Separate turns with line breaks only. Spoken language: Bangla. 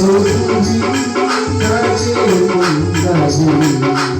কাছে কাছে কাছে